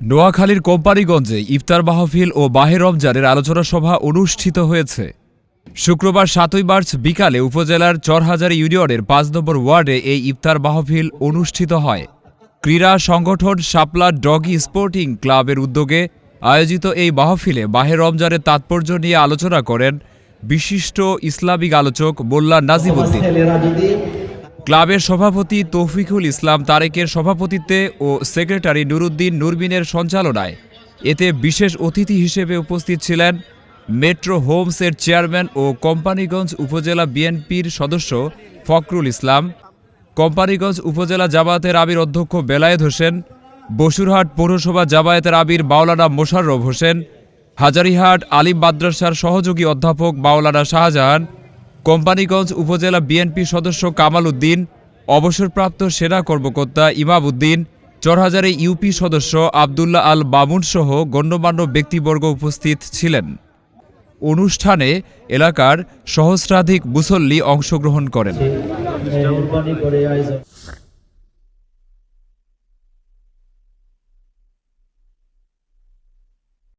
নোয়াখালীর কোম্পানিগঞ্জে ইফতার মাহফিল ও বাহে রমজানের আলোচনা সভা অনুষ্ঠিত হয়েছে। শুক্রবার সাতই মার্চ বিকালে উপজেলার চরহাজারি ইউনিয়নের পাঁচ নম্বর ওয়ার্ডে এই ইফতার মাহফিল অনুষ্ঠিত হয়। ক্রীড়া সংগঠন শাপলা ডগি স্পোর্টিং ক্লাবের উদ্যোগে আয়োজিত এই মাহফিলে বাহে রমজানের তাৎপর্য নিয়ে আলোচনা করেন বিশিষ্ট ইসলামিক আলোচক মোল্লা নাজিমুদ্দিন। ক্লাবের সভাপতি তৌফিকুল ইসলাম তারেকের সভাপতিত্বে ও সেক্রেটারি নুরুদ্দিন নুরবিনের সঞ্চালনায়। এতে বিশেষ অতিথি হিসেবে উপস্থিত ছিলেন মেট্রো হোমসের চেয়ারম্যান ও কোম্পানিগঞ্জ উপজেলা বিএনপির সদস্য ফখরুল ইসলাম, কোম্পানিগঞ্জ উপজেলা জামায়াতের আবির অধ্যক্ষ বেলায়েত হোসেন, বসুরহাট পৌরসভা জামায়াতের আবির মাওলানা মোশাররফ হোসেন, হাজারিহাট আলিম মাদ্রাসার সহযোগী অধ্যাপক মাওলানা শাহজাহান কোম্পানিগঞ্জ উপজেলা বিএনপি সদস্য কামাল উদ্দিন, অবসরপ্রাপ্ত সেনা কর্মকর্তা ইমাম উদ্দিন, চরহাজারে ইউপি সদস্য আবদুল্লাহ আল বামুন সহ গণ্যমান্য ব্যক্তিবর্গ উপস্থিত ছিলেন। অনুষ্ঠানে এলাকার সহস্রাধিক মুসল্লি অংশগ্রহণ করেন।